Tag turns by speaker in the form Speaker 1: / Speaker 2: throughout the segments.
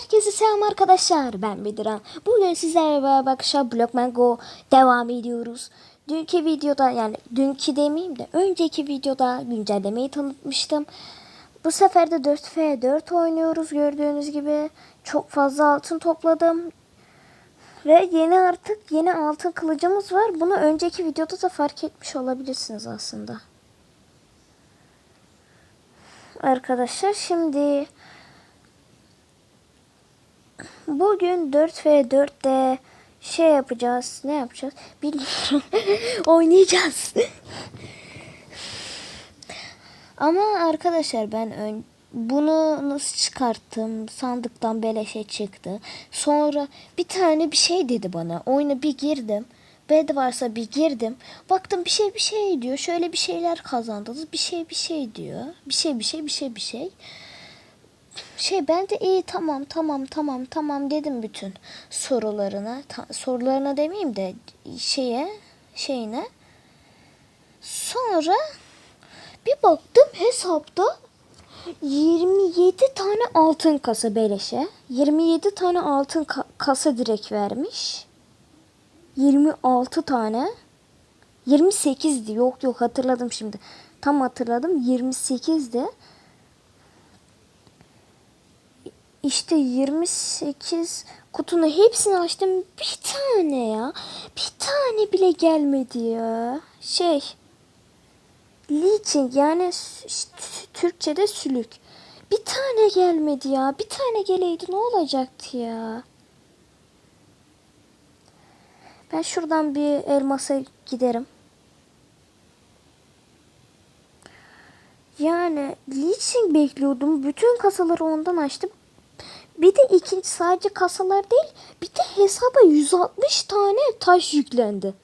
Speaker 1: Herkese selam arkadaşlar. Ben Bediran. Bugün sizlerle beraber arkadaşlar Blockman Go devam ediyoruz. Dünkü videoda yani dünkü demeyeyim de önceki videoda güncellemeyi tanıtmıştım. Bu sefer de 4v4 oynuyoruz gördüğünüz gibi. Çok fazla altın topladım. Ve yeni artık yeni altın kılıcımız var. Bunu önceki videoda da fark etmiş olabilirsiniz aslında. Arkadaşlar şimdi Bugün 4 ve 4'te şey yapacağız. Ne yapacağız? Bilmiyorum. Oynayacağız. Ama arkadaşlar ben ön, bunu nasıl çıkarttım? Sandıktan beleşe çıktı. Sonra bir tane bir şey dedi bana. Oyuna bir girdim. Bed varsa bir girdim. Baktım bir şey bir şey diyor. Şöyle bir şeyler kazandınız. Bir şey bir şey diyor. Bir şey bir şey bir şey bir şey şey ben de iyi tamam tamam tamam tamam dedim bütün sorularına. Ta, sorularına demeyeyim de şeye şeyine. Sonra bir baktım hesapta 27 tane altın kasa beleşe. 27 tane altın ka- kasa direkt vermiş. 26 tane. 28'di. Yok yok hatırladım şimdi. Tam hatırladım. 28'di. İşte 28 kutunun hepsini açtım. Bir tane ya. Bir tane bile gelmedi ya. Şey. Leeching yani Türkçe'de sülük. Bir tane gelmedi ya. Bir tane geleydi ne olacaktı ya? Ben şuradan bir elmasa giderim. Yani leasing bekliyordum. Bütün kasaları ondan açtım. Bir de ikinci sadece kasalar değil bir de hesaba 160 tane taş yüklendi.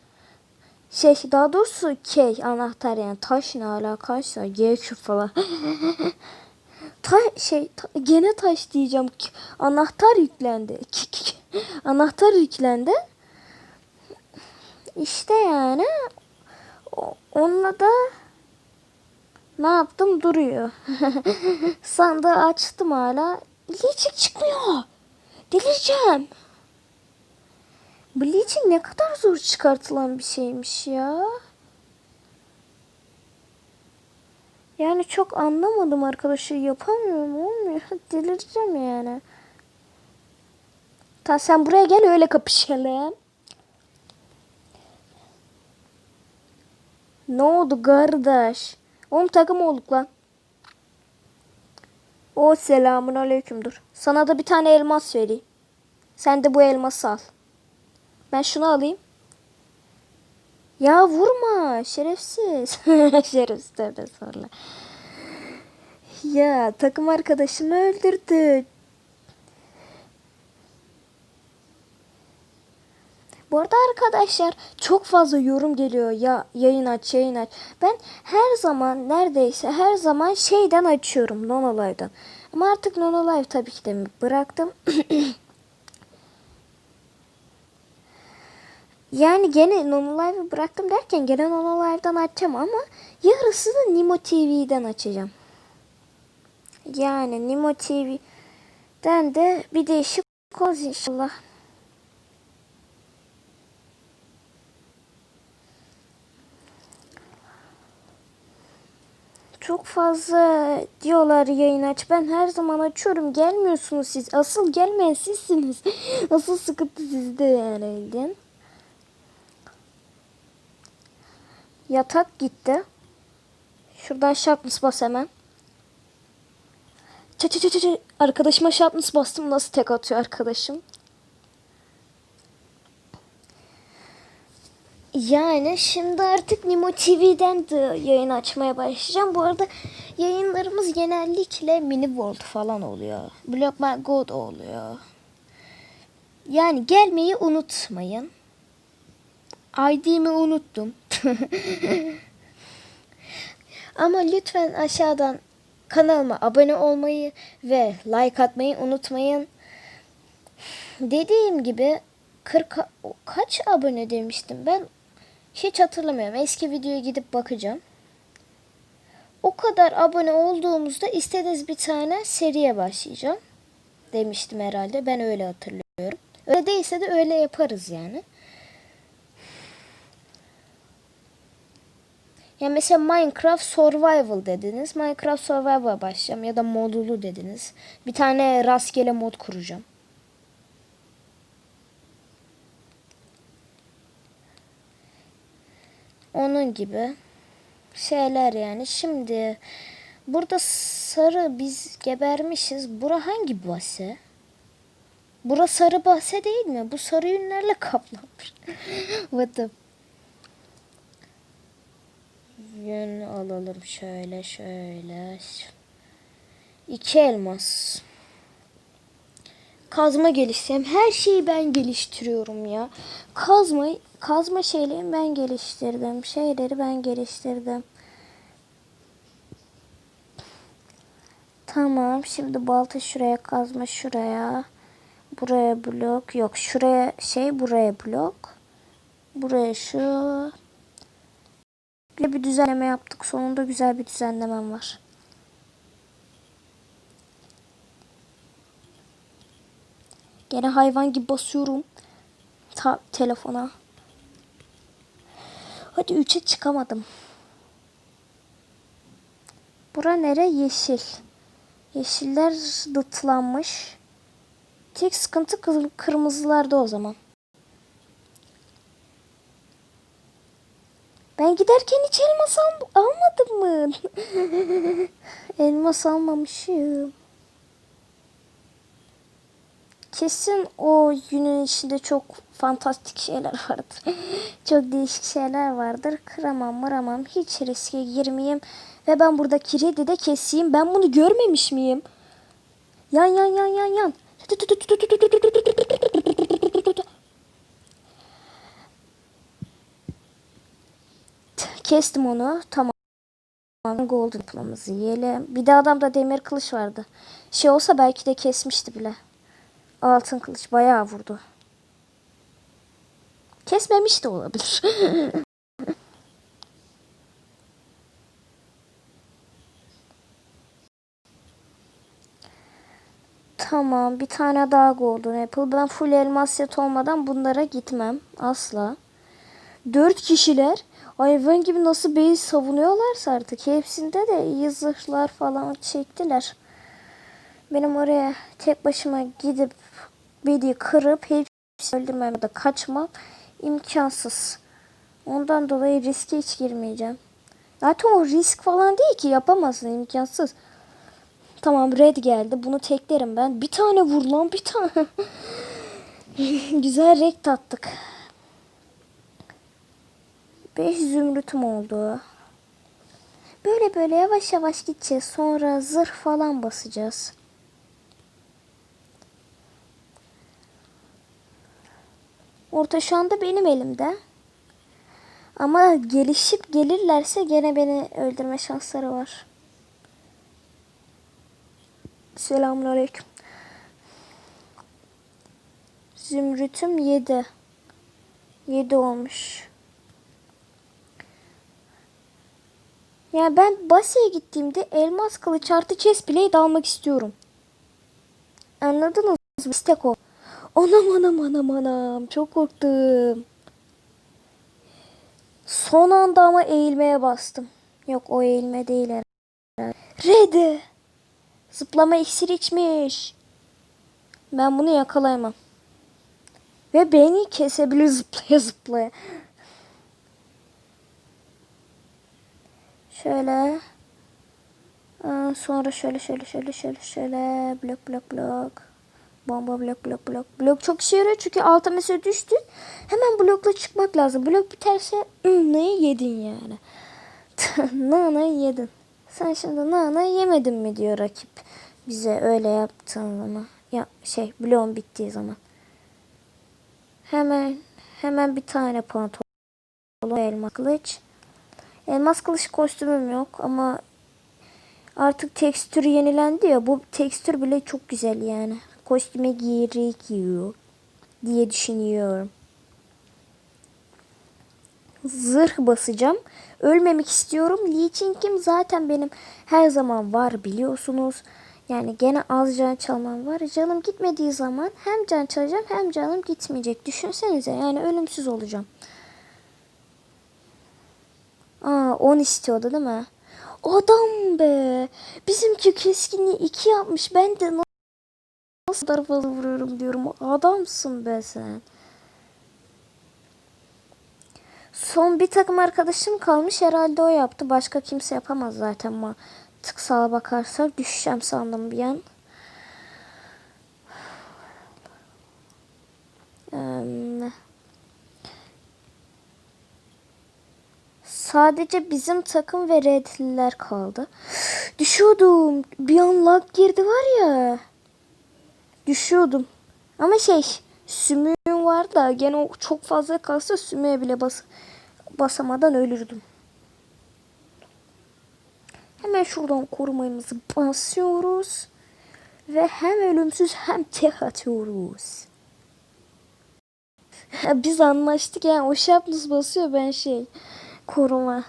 Speaker 1: Şey daha doğrusu K anahtar yani taş ne alakaysa G falan. ta, şey ta, gene taş diyeceğim. Anahtar yüklendi. anahtar yüklendi. İşte yani onunla da ne yaptım duruyor. Sandığı açtım hala. Bleaching çıkmıyor. Delireceğim. Bleaching ne kadar zor çıkartılan bir şeymiş ya. Yani çok anlamadım arkadaşlar. Yapamıyorum olmuyor. Delireceğim yani. Ta sen buraya gel öyle kapışalım. Ne oldu kardeş? Oğlum takım olduk lan. O selamun aleyküm dur. Sana da bir tane elmas vereyim. Sen de bu elması al. Ben şunu alayım. Ya vurma şerefsiz. şerefsiz tövbe sonra. Ya takım arkadaşımı öldürdü. Bu arada arkadaşlar çok fazla yorum geliyor ya yayın aç yayın aç. Ben her zaman neredeyse her zaman şeyden açıyorum Nonolive'dan. Ama artık Nonolive tabii ki de bıraktım. yani gene Nonolive'ı bıraktım derken gene Nonolive'dan açacağım ama yarısını Nimo TV'den açacağım. Yani Nimo TV'den de bir değişik olacak inşallah. Çok fazla diyorlar yayın aç. Ben her zaman açıyorum. Gelmiyorsunuz siz. Asıl gelmeyen sizsiniz. Asıl sıkıntı sizde yani elden. Yatak gitti. Şuradan sharpness bas hemen. Çı çı çı çı. Arkadaşıma sharpness bastım. Nasıl tek atıyor arkadaşım. Yani şimdi artık Nimo TV'den de yayın açmaya başlayacağım. Bu arada yayınlarımız genellikle Mini World falan oluyor. Block My God oluyor. Yani gelmeyi unutmayın. ID'mi unuttum. Ama lütfen aşağıdan kanalıma abone olmayı ve like atmayı unutmayın. Dediğim gibi 40 kaç abone demiştim ben hiç hatırlamıyorum. Eski videoya gidip bakacağım. O kadar abone olduğumuzda istediğiniz bir tane seriye başlayacağım. demiştim herhalde. Ben öyle hatırlıyorum. Öyle değilse de öyle yaparız yani. Ya mesela Minecraft Survival dediniz. Minecraft Survival başlayacağım ya da modulu dediniz. Bir tane rastgele mod kuracağım. Onun gibi şeyler yani. Şimdi burada sarı biz gebermişiz. Bura hangi bahse? Bura sarı bahse değil mi? Bu sarı yünlerle kaplanmış. What Yün alalım şöyle şöyle. İki elmas. Kazma geliştireyim. Her şeyi ben geliştiriyorum ya. Kazma, kazma şeyleri ben geliştirdim. Şeyleri ben geliştirdim. Tamam. Şimdi balta şuraya, kazma şuraya. Buraya blok. Yok şuraya şey, buraya blok. Buraya şu. Bir düzenleme yaptık. Sonunda güzel bir düzenlemem var. Gene hayvan gibi basıyorum. Ta telefona. Hadi 3'e çıkamadım. Bura nere? Yeşil. Yeşiller dıtlanmış. Tek sıkıntı kır- kırmızılarda o zaman. Ben giderken hiç elmas al almadım mı? elmas almamışım. Kesin o günün içinde çok fantastik şeyler vardır. çok değişik şeyler vardır. Kıramam mıramam. Hiç riske girmeyeyim. Ve ben buradaki redi de keseyim. Ben bunu görmemiş miyim? Yan yan yan yan yan. Kestim onu. Tamam. Golden plımızı yiyelim. Bir de adamda demir kılıç vardı. Şey olsa belki de kesmişti bile. Altın kılıç bayağı vurdu. Kesmemiş de olabilir. tamam bir tane daha golden apple. Ben full elmas set olmadan bunlara gitmem. Asla. Dört kişiler hayvan gibi nasıl base savunuyorlarsa artık. Hepsinde de iyi zırhlar falan çektiler. Benim oraya tek başıma gidip beni kırıp hepsini öldürmem ya da kaçmam imkansız. Ondan dolayı riske hiç girmeyeceğim. Zaten o risk falan değil ki yapamazsın imkansız. Tamam red geldi. Bunu teklerim ben. Bir tane vur lan bir tane. Güzel rekt attık. 5 zümrütüm oldu. Böyle böyle yavaş yavaş gideceğiz. Sonra zırh falan basacağız. Orta şu anda benim elimde. Ama gelişip gelirlerse gene beni öldürme şansları var. Selamünaleyküm. Zümrütüm 7. 7 olmuş. Ya ben Basya'ya gittiğimde elmas kılıç artı chest blade almak istiyorum. Anladınız mı? İstek o. Anam anam anam anam. Çok korktum. Son anda ama eğilmeye bastım. Yok o eğilme değil herhalde. Red. Zıplama iksir içmiş. Ben bunu yakalayamam. Ve beni kesebilir zıplaya zıplaya. Şöyle. Sonra şöyle şöyle şöyle şöyle şöyle blok blok blok. Bomba blok blok blok. Blok çok işe yarıyor çünkü alta mesela düştü. Hemen blokla çıkmak lazım. Blok biterse neyi yedin yani. Nana'yı yedin. Sen şimdi nana yemedin mi diyor rakip. Bize öyle yaptığın zaman. Ya şey bloğun bittiği zaman. Hemen hemen bir tane pantolon elma kılıç. Elmas kılıç kostümüm yok ama artık tekstür yenilendi ya. Bu tekstür bile çok güzel yani. Kostüme gerekiyor diye düşünüyorum. Zırh basacağım. Ölmemek istiyorum. Lee Ching'im zaten benim her zaman var biliyorsunuz. Yani gene az can çalmam var. Canım gitmediği zaman hem can çalacağım hem canım gitmeyecek. Düşünsenize yani ölümsüz olacağım. Aa 10 istiyordu değil mi? Adam be. Bizimki keskinliği 2 yapmış. Ben de nasıl kadar fazla vuruyorum diyorum. Adamsın be sen. Son bir takım arkadaşım kalmış. Herhalde o yaptı. Başka kimse yapamaz zaten ama tık sağa bakarsak düşeceğim sandım bir an. Sadece bizim takım ve redliler kaldı. Düşüyordum. Bir an lag girdi var ya. Düşüyordum. Ama şey sümüğüm var da gene o çok fazla kalsa sümüğe bile bas basamadan ölürdüm. Hemen şuradan korumayımızı basıyoruz. Ve hem ölümsüz hem tek atıyoruz. Biz anlaştık yani o şapnus basıyor ben şey koruma.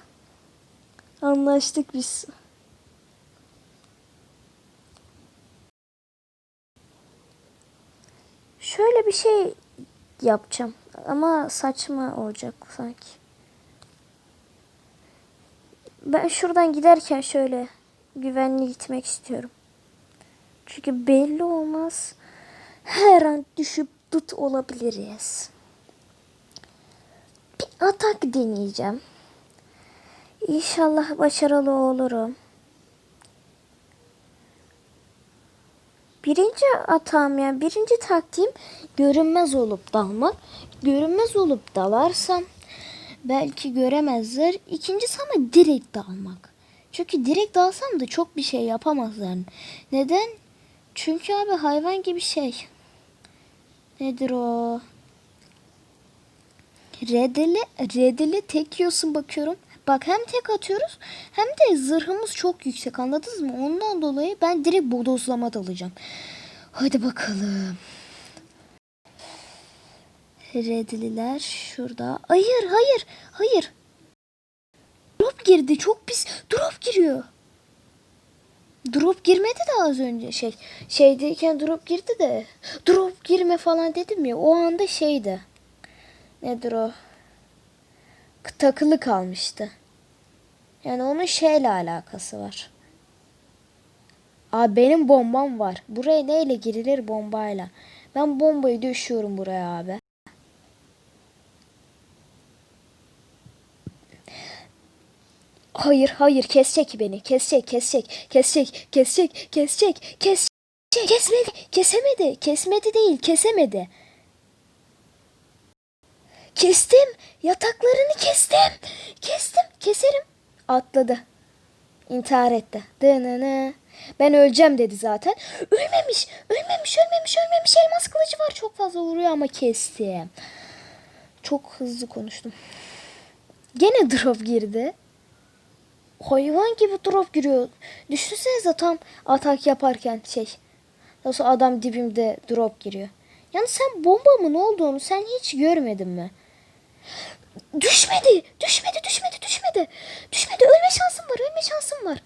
Speaker 1: Anlaştık biz. Şöyle bir şey yapacağım ama saçma olacak sanki. Ben şuradan giderken şöyle güvenli gitmek istiyorum. Çünkü belli olmaz. Her an düşüp tut olabiliriz. Bir atak deneyeceğim. İnşallah başarılı olurum. Birinci atağım yani birinci taktiğim görünmez olup dalmak. Görünmez olup dalarsam belki göremezler. İkincisi ama direkt dalmak. Çünkü direkt dalsam da çok bir şey yapamazlar. Neden? Çünkü abi hayvan gibi şey. Nedir o? Redeli, redeli tek yiyorsun bakıyorum. Bak hem tek atıyoruz hem de zırhımız çok yüksek anladınız mı? Ondan dolayı ben direkt bodozlama dalacağım. Hadi bakalım. Redliler şurada. Hayır hayır hayır. Drop girdi çok pis. Drop giriyor. Drop girmedi de az önce şey. Şeydeyken drop girdi de. Drop girme falan dedim ya. O anda şeydi. Nedir o? Takılı kalmıştı. Yani onun şeyle alakası var. Abi benim bombam var. Buraya neyle girilir bombayla. Ben bombayı düşüyorum buraya abi. Hayır hayır kesecek beni. Kesecek kesecek kesecek kesecek kesecek kesecek. Kesmedi kesemedi kesmedi değil kesemedi. Kestim. Yataklarını kestim. Kestim. Keserim. Atladı. İntihar etti. Dınını. Ben öleceğim dedi zaten. Ölmemiş. Ölmemiş. Ölmemiş. Ölmemiş. Elmas kılıcı var. Çok fazla vuruyor ama kestim. Çok hızlı konuştum. Gene drop girdi. Hayvan gibi drop giriyor. Düşünsenize tam atak yaparken şey. Nasıl adam dibimde drop giriyor. Yani sen bombamın olduğunu sen hiç görmedin mi? Düşmedi. Düşmedi, düşmedi, düşmedi. Düşmedi. Ölme şansım var, ölme şansım var.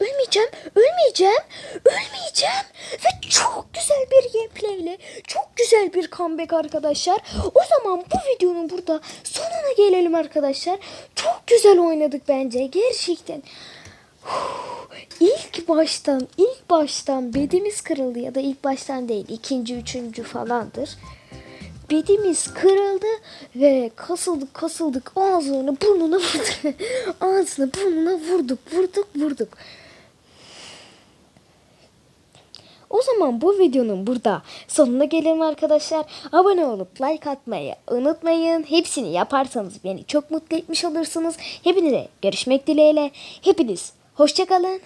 Speaker 1: Ölmeyeceğim, ölmeyeceğim, ölmeyeceğim. Ve çok güzel bir gameplay ile, çok güzel bir comeback arkadaşlar. O zaman bu videonun burada sonuna gelelim arkadaşlar. Çok güzel oynadık bence, gerçekten. İlk baştan, ilk baştan bedimiz kırıldı ya da ilk baştan değil, ikinci, üçüncü falandır bedimiz kırıldı ve kasıldık kasıldık ağzını burnuna vurduk. ağzını burnuna vurduk vurduk vurduk. O zaman bu videonun burada sonuna gelelim arkadaşlar. Abone olup like atmayı unutmayın. Hepsini yaparsanız beni çok mutlu etmiş olursunuz. Hepinize görüşmek dileğiyle. Hepiniz hoşçakalın.